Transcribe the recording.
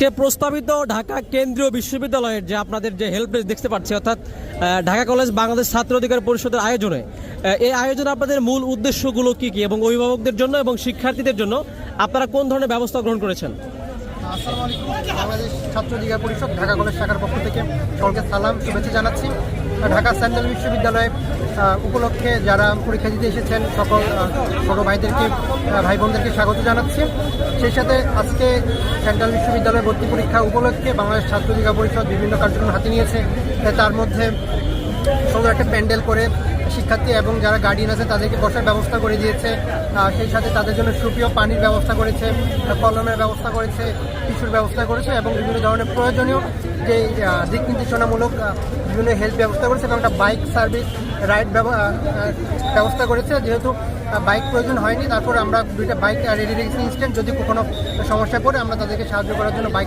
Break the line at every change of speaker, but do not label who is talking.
আজকে প্রস্তাবিত ঢাকা কেন্দ্রীয় বিশ্ববিদ্যালয়ের যে আপনাদের যে হেল্প ডেস্ক দেখতে পাচ্ছি, অর্থাৎ ঢাকা কলেজ বাংলাদেশ ছাত্র অধিকার পরিষদের আয়োজনে এই আয়োজনে আপনাদের মূল উদ্দেশ্যগুলো কি কি এবং অভিভাবকদের জন্য এবং শিক্ষার্থীদের জন্য আপনারা কোন ধরনের ব্যবস্থা গ্রহণ করেছেন?
বাংলাদেশ ছাত্র অধিকার পরিষদ, ঢাকা কলেজ শাখার পক্ষ থেকে সকলকে সালাম, শুভেচ্ছা জানাচ্ছি। ঢাকা সেন্ট্রাল বিশ্ববিদ্যালয়ে উপলক্ষে যারা পরীক্ষা দিতে এসেছেন, সকল সকল ভাইদেরকে ভাই বোনদেরকে স্বাগত জানাচ্ছি। সেই সাথে আজকে সেন্ট্রাল বিশ্ববিদ্যালয়ে ভর্তি পরীক্ষা উপলক্ষে বাংলাদেশ ছাত্র অধিকার পরিষদ বিভিন্ন কার্যক্রম হাতে নিয়েছে। তার মধ্যে সুন্দর একটা প্যান্ডেল করে শিক্ষার্থী এবং যারা গার্ডিয়ান আছে তাদেরকে বসার ব্যবস্থা করে দিয়েছে। সেই সাথে তাদের জন্য সুপ্রিয় পানির ব্যবস্থা করেছে, কলমের ব্যবস্থা করেছে কিছুর ব্যবস্থা করেছে এবং বিভিন্ন ধরনের প্রয়োজনীয় যে দিক নির্দেশনামূলক বিভিন্ন হেল্প ব্যবস্থা করেছে এবং একটা বাইক সার্ভিস রাইড ব্যবস্থা করেছে। যেহেতু বাইক প্রয়োজন হয়নি, তারপর আমরা দুইটা বাইক রেডি রেখেছি ইনস্ট্যান্ট যদি কোনো সমস্যা পড়ে, আমরা তাদেরকে সাহায্য করার জন্য বাইক